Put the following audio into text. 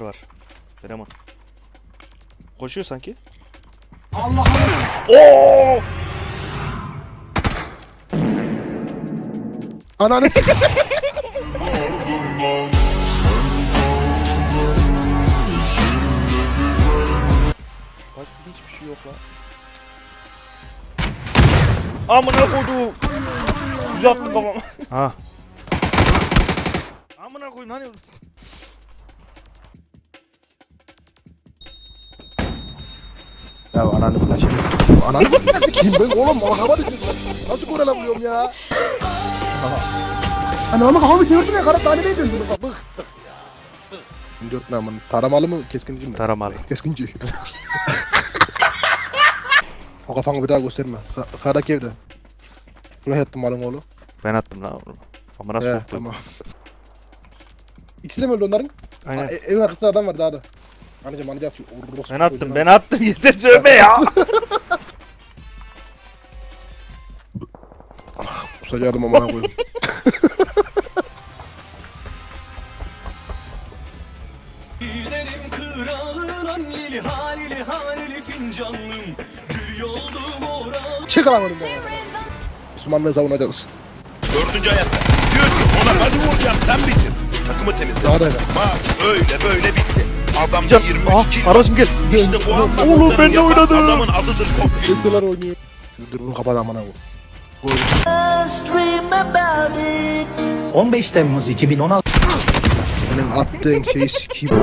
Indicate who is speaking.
Speaker 1: var. Eleman. Koşuyor sanki.
Speaker 2: Ananı s-
Speaker 1: Başka hiçbir şey yok lan. Amına koydu. Yüz attı babam. Ha. Amına koyayım hani.
Speaker 2: Ya ananı flash yemesin. Ananı kim ben oğlum araba düşürdüm. Nasıl korelabiliyorum ya?
Speaker 3: Hani onu kafamı çevirdim ya kanat tane döndüm.
Speaker 2: Bıktık ya. Dört namın. Taramalı mı keskinci mi?
Speaker 1: Taramalı.
Speaker 2: Keskinci. o kafanı bir daha gösterme. Sa sağdaki evde. Flash attım malın oğlu.
Speaker 1: Ben attım lan onu. Amına
Speaker 2: He
Speaker 1: soktu.
Speaker 2: tamam. İkisi de mi öldü onların?
Speaker 1: Aynen.
Speaker 2: Aa, e- evin arkasında adam var daha da. Anacım anacım atıyor.
Speaker 1: Ben attım ben attım yeter sövme ya.
Speaker 2: Kusacağım amına koyayım.
Speaker 4: Giderim kralın anneli halili halili fincanlım Gül yoldum oral
Speaker 2: Çek alamadım ben. Müslümanlığı savunacağız.
Speaker 5: Dördüncü hayatta. Diyor ki ona hadi vuracağım sen bitir. Takımı temizle.
Speaker 2: Daha da öyle.
Speaker 5: Maç öyle böyle bitti. Adam
Speaker 1: Can.
Speaker 5: 23
Speaker 1: Aha
Speaker 5: kill.
Speaker 1: aracım gel.
Speaker 5: İşte bu anda
Speaker 1: Oğlum, ben de oynadım.
Speaker 5: Adamın adıdır kopya.
Speaker 2: Keseler oynuyor. Dur bunu kapat amına. Koy.
Speaker 6: 15 Temmuz 2016
Speaker 2: Senin attığın şeyi sikeyim.